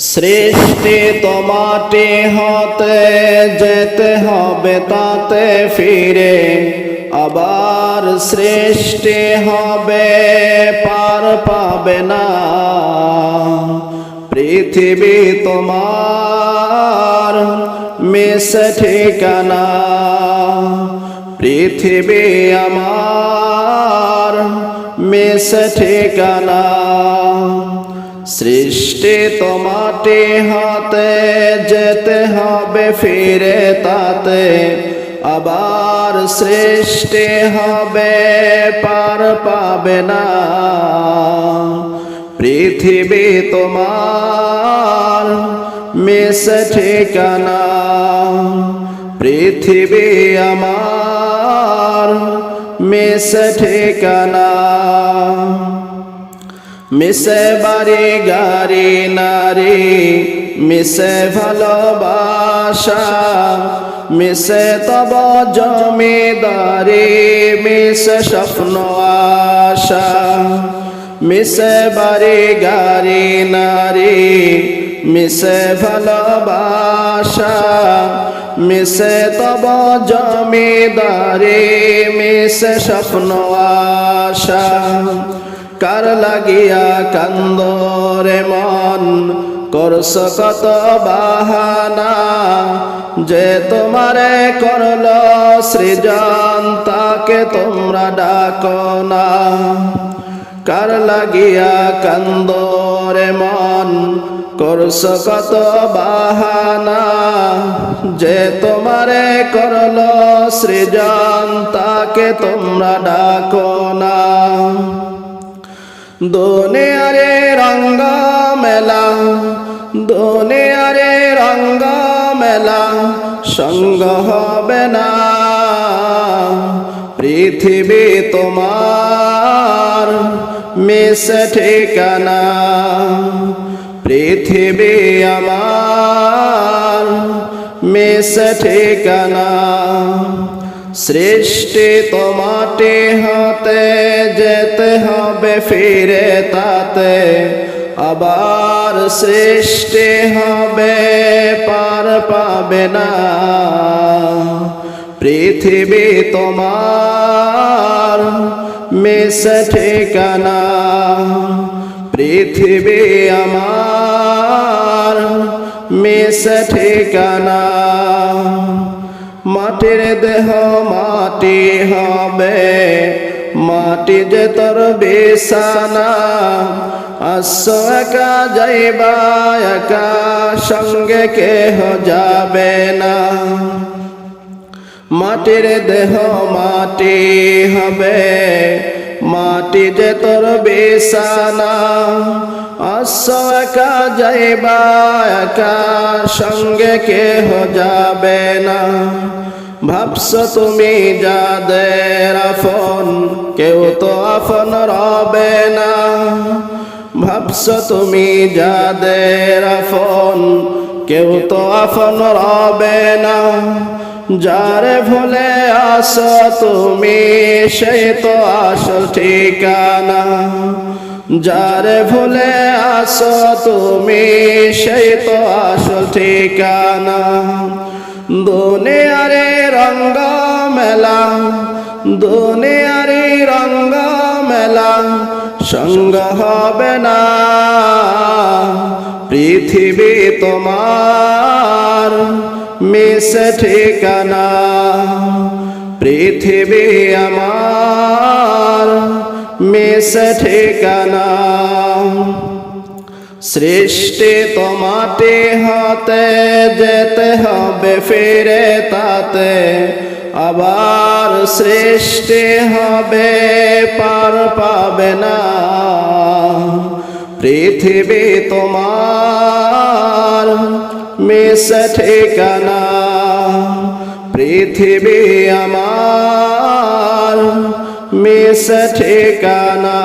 সৃষ্টি তোমাটি হতে যেতে হবে তাতে ফিরে। আবার সৃষ্টি হবে, পার পাবে না। পৃথিবী তোমার মিশ ঠিকানা। পৃথিবী আমার মিশ ঠিকানা। সৃষ্টি তোমাটি হাতে যেতে হবে, ফিরে তাতে আবার সৃষ্টি হবে, পার পাবে না। পৃথিবী তোমার মিশ ঠিকানা, পৃথিবী আমার মিশ ঠিকানা। মিশে বাড়ি গাড়ি, নারী, মিশে ভালোবাসা, মিশে তব জমিদারি, মিশে স্বপ্ন আশা, মিশে বাড়ি গাড়ি, নারী, মিশে ভালোবাসা, মিশে তব জমিদারি, মিশে স্বপ্ন আশা। কার লাগিয়া কান্দরে মন। করস কত বাহানা, যে তোমারে করল সৃজন, তাকে তোমরা ডাকো না। কার লাগিয়া কান্দরে মন করস কত বাহানা, যে তোমারে করল সৃজন, তাকে তোমরা ডাকো না। দুনিয়ারে রঙ্গ মেলা দুনিয়ারে রঙ্গ মেলা, সঙ্গ হবে না। পৃথিবী তোমার মিশ ঠিকানা, পৃথিবী আমার মিশ ঠিকানা। সৃষ্টি তোমাটি হতে যেতে হবে, ফিরে তাতে। আবার সৃষ্টি হবে, পার পাবে না। পৃথিবী তোমার মিশ ঠিকানা। পৃথিবী আমার মিশ ঠিকানা। মাটির দেহ মাটি হবে। মাটি যে তোর বিছানা, আস একা যাইবা, একা সঙ্গে কেহ যাবে না। মাটির দেহ মাটি হবে। মাটি যে তোর বিছানা, আস একা যাইবা, একা সঙ্গে কেহ যাবে না। ভাবছ তুমি যাদের আফন কেউ তো আফন রবে না। ভাবছ তুমি যাদের আফন কেউ তো আফন রবে না। যারে ভুলে আস তুমি সেই তো আসল ঠিকানা। যারে ভুলে আস তুমি সেই তো আসল ঠিকানা। দুনিয়ারে রঙ্গ মেলা, দুনিয়ারে রঙ্গ মেলা, সঙ্গ হবে না। পৃথিবী তোমার মিশ ঠিকানা, পৃথিবী আমার মিশ ঠিকানা। সৃষ্টি তোমাটি হতে যেতে হবে, ফিরে তাতে। আবার সৃষ্টি হবে, পার পাবে না। পৃথিবী তোমার মিশ ঠিকানা। পৃথিবী আমার মিশ ঠিকানা।